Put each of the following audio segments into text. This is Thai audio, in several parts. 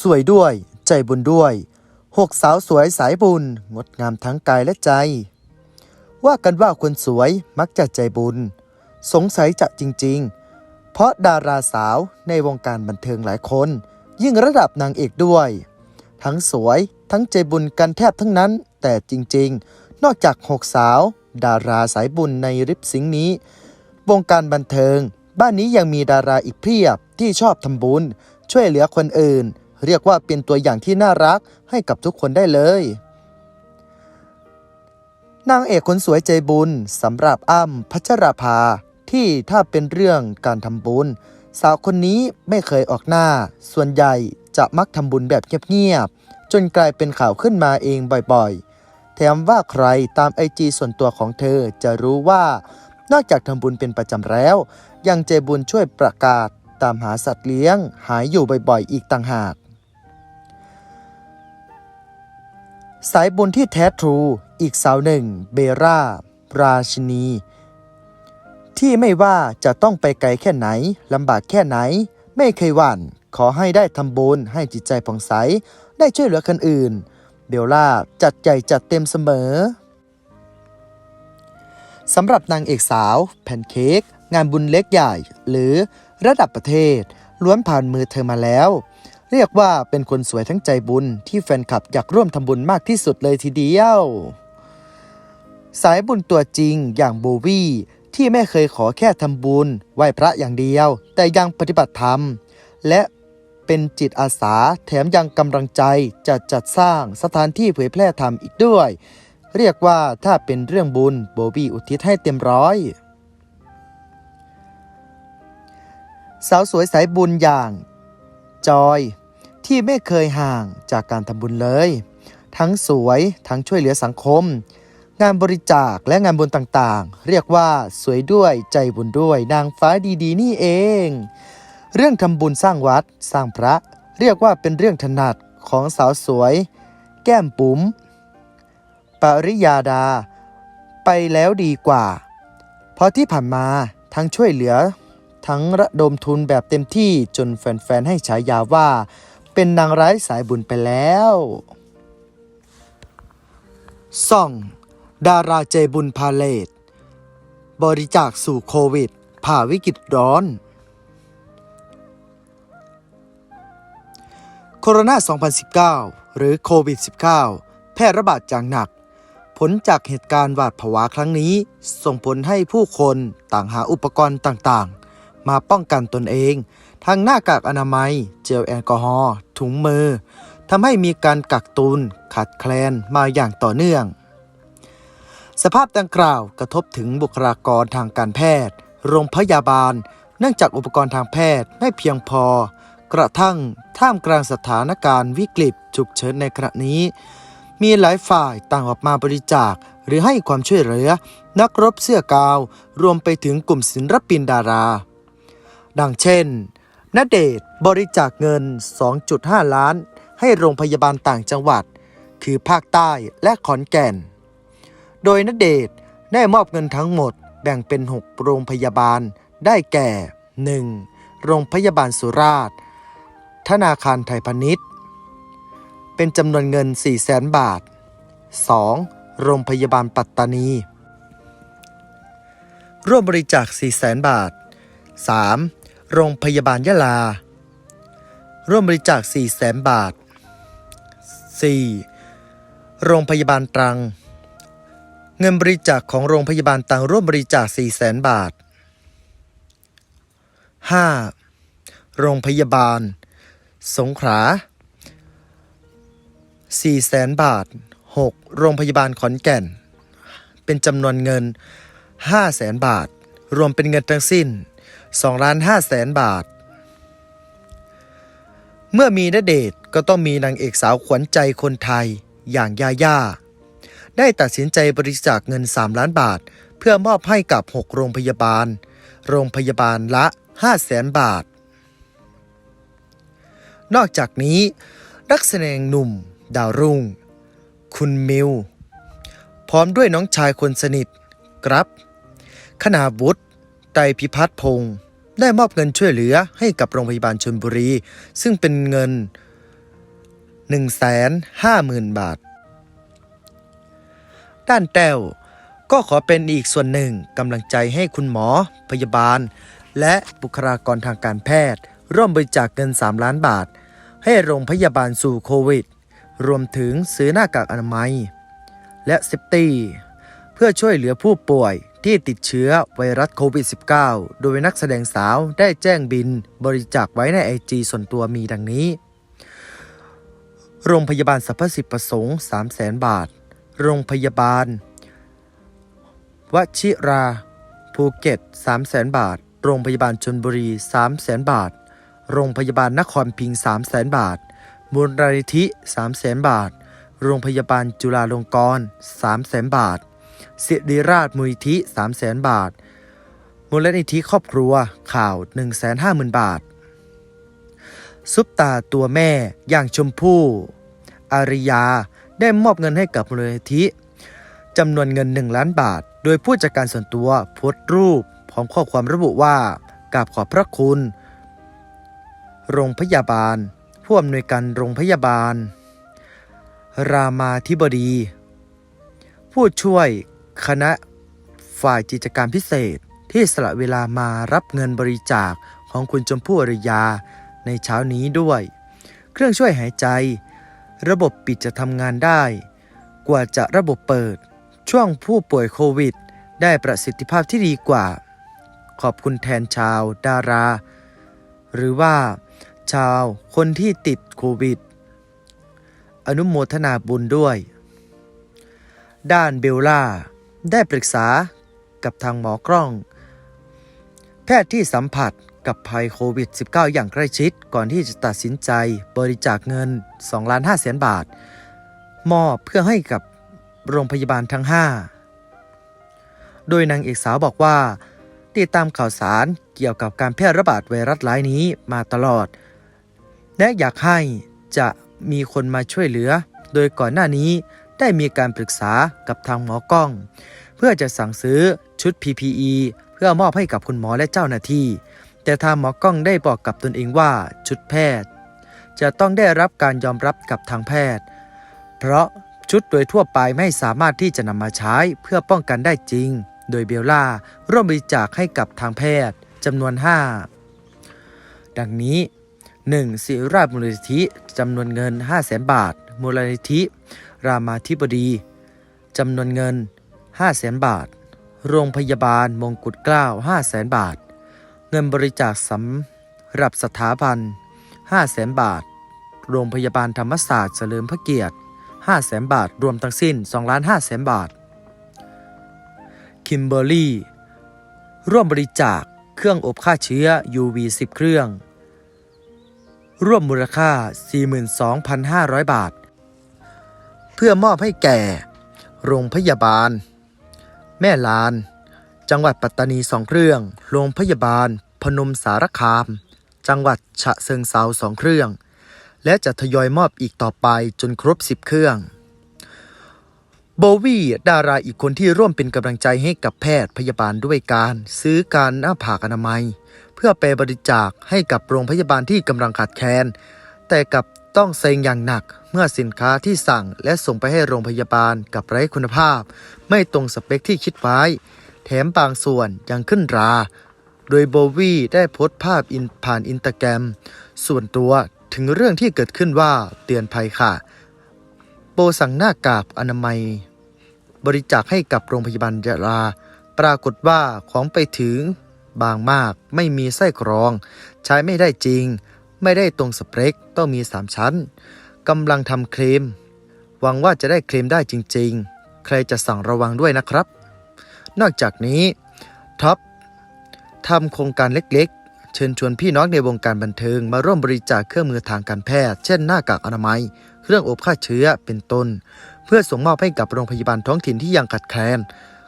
สวยด้วย ใจบุญด้วยหกสาวสวยสายบุญ งดงามทั้งกายและใจ ว่ากันว่าคนสวยมักจะใจบุญ สงสัยจะจริง ๆ เพราะดาราสาวในวงการบันเทิงหลายคน ยิ่งระดับนางเอกด้วย ทั้งสวยทั้งใจบุญกันแทบทั้งนั้น แต่จริง ๆ นอกจากหกสาว ดาราสายบุญในริบสิงนี้ วงการบันเทิง บ้านนี้ยังมีดาราอีกเพียบที่ชอบทำบุญ ช่วยเหลือคนอื่น เรียกว่าเป็นตัวอย่างที่น่ารักให้กับทุกคนได้เลย นางเอกคนสวยใจบุญสำหรับอ้ำพัชราภา ที่ถ้าเป็นเรื่องการทำบุญ สาวคนนี้ไม่เคยออกหน้า ส่วนใหญ่จะมักทำบุญแบบเงียบๆจนกลายเป็นข่าวขึ้นมาเองบ่อยๆ แถมว่าใครตามไอจีส่วนตัวของเธอจะรู้ว่านอกจากทำบุญเป็นประจำแล้ว ยังใจบุญช่วยประกาศตามหาสัตว์เลี้ยง หายอยู่บ่อยๆ อีกต่างหาก สายบุญที่แท้ทรู อีกสาวหนึ่ง เบราราชินี ที่ไม่ว่าจะต้องไปไกลแค่ไหนลำบากแค่ไหน ไม่เคยหวั่นขอให้ได้ทำบุญให้จิตใจผ่องใส ได้ช่วยเหลือคนอื่น เบลล่าจัดใหญ่จัดเต็มเสมอสำหรับนางเอกสาว แพนเค้กงานบุญเล็กใหญ่ หรือระดับประเทศ ล้วนผ่านมือเธอมาแล้ว เรียกว่าเป็นคนสวยทั้งใจบุญที่แฟนคลับอยากร่วมทำบุญมากที่สุดเลยทีเดียว สายบุญตัวจริงอย่างโบวี่ที่ไม่เคยขอแค่ทำบุญไหว้พระอย่างเดียว แต่ยังปฏิบัติธรรม และเป็นจิตอาสาแถมยังกำลังใจจะจัดสร้างสถานที่เผยแพร่ธรรมอีกด้วย เรียกว่าถ้าเป็นเรื่องบุญโบวี่อุทิศให้เต็มร้อยสาวสวยสายบุญอย่าง จอยที่ไม่เคยห่างจากการทำบุญเลย ทั้งสวยทั้งช่วยเหลือสังคม งานบริจาคและงานบุญต่างๆ เรียกว่าสวยด้วยใจบุญด้วยนางฟ้าดีๆ นี่เอง เรื่องทำบุญสร้างวัดสร้างพระ เรียกว่าเป็นเรื่องถนัดของสาวสวย แก้มปุ๋ม ปริยาดา ไปแล้วดีกว่า เพราะที่ผ่านมาทั้งช่วยเหลือ ทั้งระดมทุนแบบเต็มที่จนแฟนๆ ให้ฉายาว่า เป็นนางร้ายสายบุญไปแล้วส่อง ดาราใจบุญพาเลตบริจาคสู่โควิด ผ่าวิกฤตร้อน โคโรนา 2019 หรือโควิด -19 แพร่ระบาดอย่างหนัก ผลจากเหตุการณ์หวาดผวาครั้งนี้ ส่งผลให้ผู้คนต่างหาอุปกรณ์ต่างๆ มาป้องกันตนเอง ทั้งหน้ากากอนามัย เจลแอลกอฮอล์ถุงมือทำให้มีการกักตุนขาดแคลนมาอย่างต่อเนื่อง สภาพดังกล่าวกระทบถึงบุคลากรทางการแพทย์ โรงพยาบาล เนื่องจากอุปกรณ์ทางแพทย์ไม่เพียงพอ กระทั่งท่ามกลางสถานการณ์วิกฤตฉุกเฉินในขณะนี้ มีหลายฝ่ายต่างออกมาบริจาคหรือให้ความช่วยเหลือ นักรบเสื้อกาว รวมไปถึงกลุ่มศิลปินดารา ดังเช่นณเดชบริจาคเงิน 2.5 ล้าน ให้โรงพยาบาลต่างจังหวัด คือภาคใต้และขอนแก่น โดยณเดชได้มอบเงินทั้งหมดแบ่งเป็น 6 โรงพยาบาล ได้แก่ 1. โรงพยาบาลสุราษฎร์ ธนาคารไทยพาณิชย์ เป็นจำนวนเงิน 4 0 0แสนบาท 2. โรงพยาบาลปัตตานี ร่วมบริจาค 4 0 0แสนบาท 3. โรงพยาบาลยะลา ร่วมบริจาค4 0 0แสนบาท 4. โรงพยาบาลตรัง เงินบริจาคของโรงพยาบาลตรังร่วมบริจาค4 0 0แสนบาท 5. โรงพยาบาล สงขลา4 0 0แสนบาท 6. โรงพยาบาลขอนแก่น เป็นจำนวนเงิน 5 0 0แสนบาท รวมเป็นเงินทั้งสิ้น 2ล้าน5แสนบาท เมื่อมีณเดชก็ต้องมีนางเอกสาวขวัญใจคนไทยอย่างยาย่า ได้ตัดสินใจบริจาคเงิน 3 ล้านบาท เพื่อมอบให้กับ 6 โรงพยาบาล โรงพยาบาลละ 5 แสนบาท นอกจากนี้ นักแสดงหนุ่ม ดาวรุ่ง คุณมิว พร้อมด้วยน้องชายคนสนิทกรับคณาวุฒิไตรพิพัฒน์พงศ์ ได้มอบเงินช่วยเหลือให้กับโรงพยาบาลชลบุรี ซึ่งเป็นเงิน 150,000 บาท ด้านแต้วก็ขอเป็นอีกส่วนหนึ่งกำลังใจให้คุณหมอ พยาบาล และบุคลากรทางการแพทย์ ร่วมบริจาคเงิน 3 ล้านบาท ให้โรงพยาบาลสู่โควิด รวมถึงซื้อหน้ากากอนามัย และเซฟตี้ เพื่อช่วยเหลือผู้ป่วย ที่ติดเชื้อไวรัสโควิด -19 โดยนักแสดงสาวได้แจ้งบินบริจาคไว้ในไอจีส่วนตัวมีดังนี้ โรงพยาบาลสรรพสิทธิประสงค์300,000บาท โรงพยาบาลวชิราภูเก็ต300,000บาท โรงพยาบาลชนบุรี300,000บาท โรงพยาบาลนครพิงค์300,000บาทมูลนิธิ300,000บาท โรงพยาบาลจุฬาลงกรณ์300,000บาท สิริราชมูลนิธิ 300,000 บาท มูลนิธิครอบครัวข่าว 150,000 บาท ซุปตาตัวแม่อย่างชมพู่อาริยาได้มอบเงินให้กับมูลนิธิจำนวนเงิน 1 ล้านบาท โดยผู้จัดการส่วนตัวโพสต์รูป พร้อมข้อความระบุว่ากราบขอบพระคุณ โรงพยาบาล ผู้อำนวยการโรงพยาบาล รามาธิบดี ผู้ช่วยคณะฝ่ายกิจการพิเศษที่สละเวลามารับเงินบริจาคของคุณชมพู่อริยาในเช้านี้ด้วย เครื่องช่วยหายใจ ระบบปิดจะทำงานได้ กว่าจะระบบเปิด ช่วงผู้ป่วยโควิด ได้ประสิทธิภาพที่ดีกว่า ขอบคุณแทนชาวดารา หรือว่า ชาวคนที่ติดโควิด อนุโมทนาบุญด้วย ด้านเบลล่า ได้ปรึกษากับทางหมอกล้อง แพทย์ที่สัมผัสกับภัยโควิด -19 อย่างใกล้ชิดก่อนที่จะตัดสินใจบริจาคเงิน2ล้าน5แสนบาท มอบเพื่อให้กับโรงพยาบาลทั้ง 5 โดยนางเอกสาวบอกว่า ติดตามข่าวสารเกี่ยวกับการแพร่ระบาดไวรัสร้ายนี้มาตลอด และอยากให้จะมีคนมาช่วยเหลือ โดยก่อนหน้านี้ ได้มีการปรึกษากับทางหมอกล้อง เพื่อจะสั่งซื้อชุด PPE เพื่อมอบให้กับคุณหมอและเจ้าหน้าที่ แต่ทางหมอกล้องได้บอกกับตนเองว่าชุดแพทย์ จะต้องได้รับการยอมรับกับทางแพทย์ เพราะชุดโดยทั่วไปไม่สามารถที่จะนำมาใช้เพื่อป้องกันได้จริง โดยเบลล่าร่วมบริจาคให้กับทางแพทย์จำนวน 5 ดังนี้ 1. สิริราชมูลนิธิจำนวนเงิน 5 0 0แสนบาท มูลนิธิ รามาธิบดีจำนวนเงิน 5 0 0แสนบาท โรงพยาบาลมงกุฎเกล้า5 0 0แสนบาท เงินบริจาคสำหรับสถาบัน 5 0 0แสนบาท โรงพยาบาลธรรมศาสตร์เฉลิมพระเกียรติ 5 0 0แสนบาท รวมทั้งสิ้น2ล้าน5แสนบาท คิมเบอร์รี่ ร่วมบริจาคเครื่องอบฆ่าเชื้อ UV 10 เครื่อง ร่วมมูลค่า 42,500 บาท เพื่อมอบให้แก่ โรงพยาบาล แม่ลาน จังหวัดปัตตานีสองเครื่อง โรงพยาบาล พนมสารคาม จังหวัดฉะเชิงเซาสองเครื่อง และจะทยอยมอบอีกต่อไปจนครบ 10 เครื่องโบวี่ดาราอีกคนที่ร่วมเป็นกำลังใจให้กับแพทย์พยาบาลด้วยการ ซื้อการหน้าผากอนามัย เพื่อไปบริจาคให้กับโรงพยาบาลที่กำลังขาดแคลนแต่กับต้องเซ็งอย่างหนัก มื่อสินค้าที่สั่งและส่งไปให้โรงพยาบาลกับไร้คุณภาพ ไม่ตรงสเปคที่คิดไว้ แถมบางส่วนยังขึ้นรา โดยโบวี่ได้โพสต์ภาพอินผ่านอินตาแกรม ส่วนตัวถึงเรื่องที่เกิดขึ้นว่าเตือนภัยค่ะ โบสั่งหน้ากากอนามัย บริจาคให้กับโรงพยาบาลยะลา ปรากฏว่าของไปถึงบางมากไม่มีไส้กรอง ใช้ไม่ได้จริง ไม่ได้ตรงสเปคต้องมี 3 ชั้น กำลังทำเคลมหวังว่าจะได้เคลมได้จริงๆ ใครจะสั่งระวังด้วยนะครับ นอกจากนี้ท็อปทำโครงการเล็กๆ เชิญชวนพี่น้องในวงการบันเทิง มาร่วมบริจาคเครื่องมือทางการแพทย์ เช่นหน้ากากอนามัย เครื่องอบฆ่าเชื้อเป็นต้น เพื่อส่งมอบให้กับโรงพยาบาลท้องถิ่นที่ยังขาดแคลน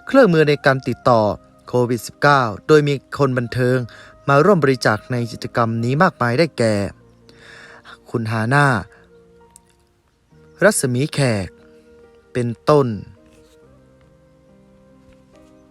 เครื่องมือในการติดต่อโควิด -19 โดยมีคนบันเทิงมาร่วมบริจาคในกิจกรรมนี้มากมายได้แก่ คุณฮาน่า รัศมีแขก เป็นต้น